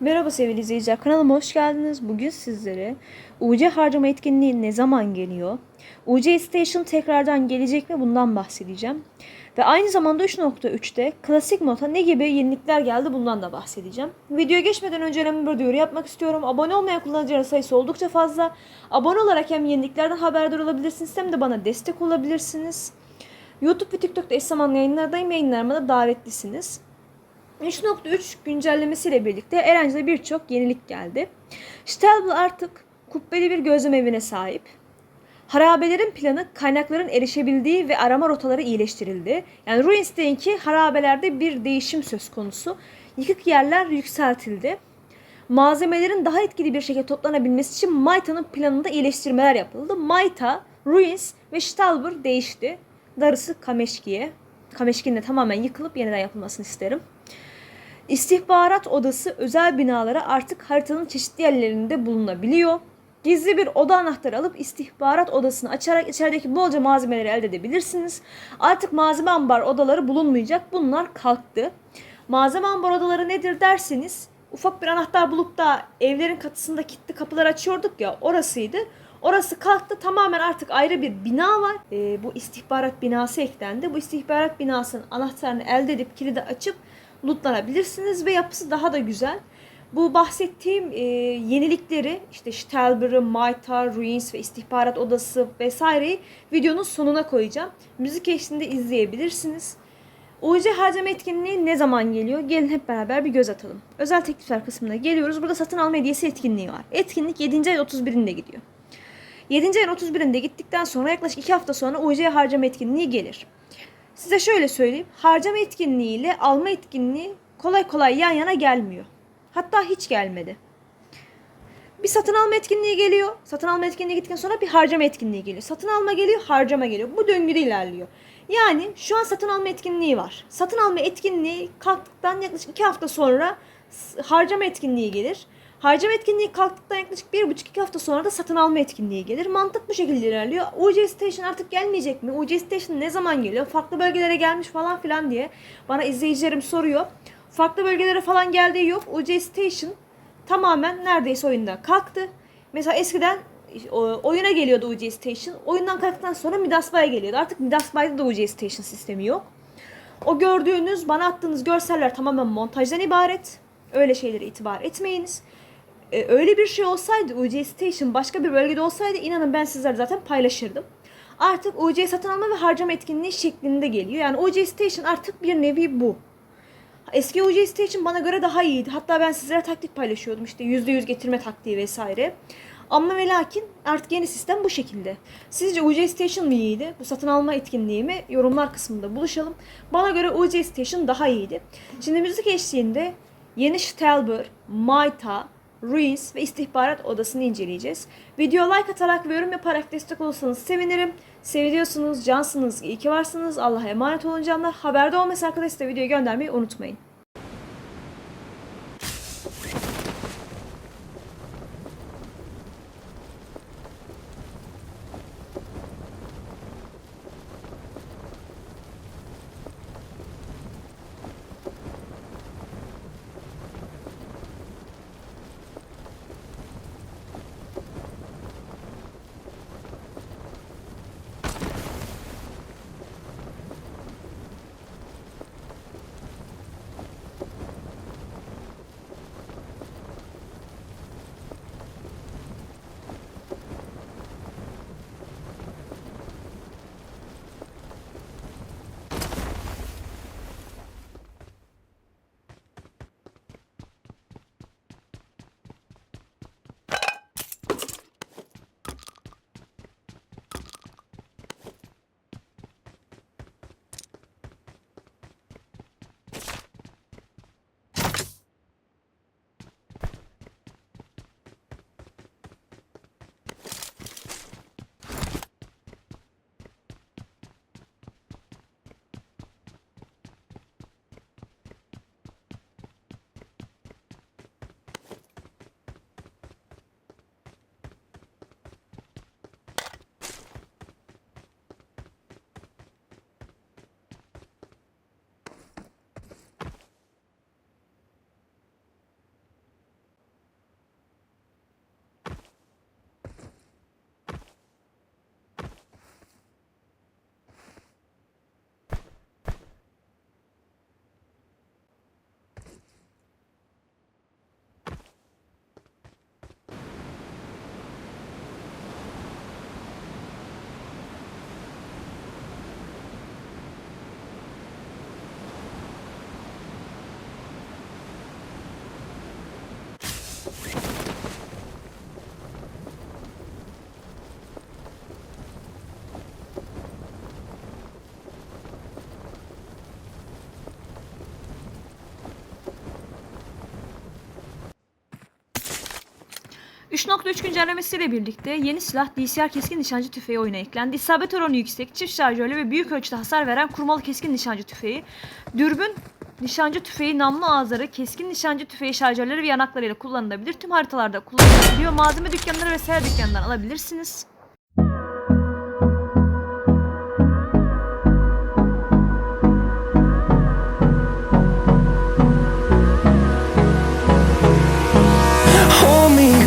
Merhaba sevgili izleyiciler, kanalıma hoş geldiniz. Bugün sizlere UC harcama etkinliği ne zaman geliyor? UC Station tekrardan gelecek mi bundan bahsedeceğim. Ve aynı zamanda 3.3'te klasik moda ne gibi yenilikler geldi bundan da bahsedeceğim. Videoya geçmeden önce önemli bir duyuru yapmak istiyorum. Abone olmayan kullanıcıların sayısı oldukça fazla. Abone olarak hem yeniliklerden haberdar olabilirsiniz hem de bana destek olabilirsiniz. YouTube ve TikTok'ta eş zamanlı yayınlardayım. Yayınlarıma da davetlisiniz. 3.3 güncellemesiyle birlikte Erencil'e birçok yenilik geldi. Stelbl artık kubbeli bir gözlem evine sahip. Harabelerin planı kaynakların erişebildiği ve arama rotaları iyileştirildi. Yani Ruins'teki harabelerde bir değişim söz konusu. Yıkık yerler yükseltildi. Malzemelerin daha etkili bir şekilde toplanabilmesi için Maita'nın planında iyileştirmeler yapıldı. Maita, Ruins ve Stalber değişti. Darısı Kameşki'ye. Kameşki'nin de tamamen yıkılıp yeniden yapılmasını isterim. İstihbarat odası özel binalara artık haritanın çeşitli yerlerinde bulunabiliyor. Gizli bir oda anahtarı alıp istihbarat odasını açarak içerideki bolca malzemeleri elde edebilirsiniz. Artık malzeme ambar odaları bulunmayacak. Bunlar kalktı. Malzeme ambar odaları nedir derseniz ufak bir anahtar bulup da evlerin katısında kilitli kapılar açıyorduk ya orasıydı. Orası kalktı tamamen artık ayrı bir bina var. Ee, bu istihbarat binası eklendi. Bu istihbarat binasının anahtarını elde edip kilidi açıp lootlanabilirsiniz ve yapısı daha da güzel. Bu bahsettiğim e, yenilikleri işte Stelber'ı, Maita, Ruins ve istihbarat odası vesaireyi videonun sonuna koyacağım. Müzik eşliğinde izleyebilirsiniz. UC harcama etkinliği ne zaman geliyor? Gelin hep beraber bir göz atalım. Özel teklifler kısmına geliyoruz. Burada satın alma hediyesi etkinliği var. Etkinlik 7. ay 31'inde gidiyor. 7. ayın 31'inde gittikten sonra yaklaşık 2 hafta sonra UC harcama etkinliği gelir. Size şöyle söyleyeyim. Harcama etkinliği ile alma etkinliği kolay kolay yan yana gelmiyor. Hatta hiç gelmedi. Bir satın alma etkinliği geliyor. Satın alma etkinliği gittikten sonra bir harcama etkinliği geliyor. Satın alma geliyor, harcama geliyor. Bu döngüde ilerliyor. Yani şu an satın alma etkinliği var. Satın alma etkinliği kalktıktan yaklaşık iki hafta sonra harcama etkinliği gelir. Harcama etkinliği kalktıktan yaklaşık bir buçuk iki hafta sonra da satın alma etkinliği gelir. Mantık bu şekilde ilerliyor. UC Station artık gelmeyecek mi? UC Station ne zaman geliyor? Farklı bölgelere gelmiş falan filan diye bana izleyicilerim soruyor. Farklı bölgelere falan geldiği yok. UC Station tamamen neredeyse oyundan kalktı. Mesela eskiden o- oyuna geliyordu UC Station. Oyundan kalktıktan sonra Midas Bay'a geliyordu. Artık Midas Bay'da da UC Station sistemi yok. O gördüğünüz, bana attığınız görseller tamamen montajdan ibaret. Öyle şeylere itibar etmeyiniz. Ee, öyle bir şey olsaydı, UC Station başka bir bölgede olsaydı inanın ben sizlerle zaten paylaşırdım. Artık UC satın alma ve harcama etkinliği şeklinde geliyor. Yani UC Station artık bir nevi bu. Eski UC Station bana göre daha iyiydi. Hatta ben sizlere taktik paylaşıyordum işte %100 getirme taktiği vesaire. Ama ve lakin artık yeni sistem bu şekilde. Sizce UC Station mı iyiydi? Bu satın alma etkinliği mi? Yorumlar kısmında buluşalım. Bana göre UC Station daha iyiydi. Şimdi müzik eşliğinde yeni Stelber, Maita, Ruins ve istihbarat odasını inceleyeceğiz. Video like atarak ve yorum yaparak destek olursanız sevinirim. Seviyorsunuz, cansınız, iyi ki varsınız. Allah'a emanet olun canlar. Haberde olması arkadaşlar videoyu göndermeyi unutmayın. 3.3 güncellemesiyle birlikte yeni silah DCR keskin nişancı tüfeği oyuna eklendi. İsabet oranı yüksek, çift şarjörlü ve büyük ölçüde hasar veren kurmalı keskin nişancı tüfeği. Dürbün nişancı tüfeği, namlu ağızları, keskin nişancı tüfeği şarjörleri ve yanaklarıyla kullanılabilir. Tüm haritalarda kullanılabiliyor. Malzeme dükkanları ve seyahat dükkanından alabilirsiniz.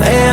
And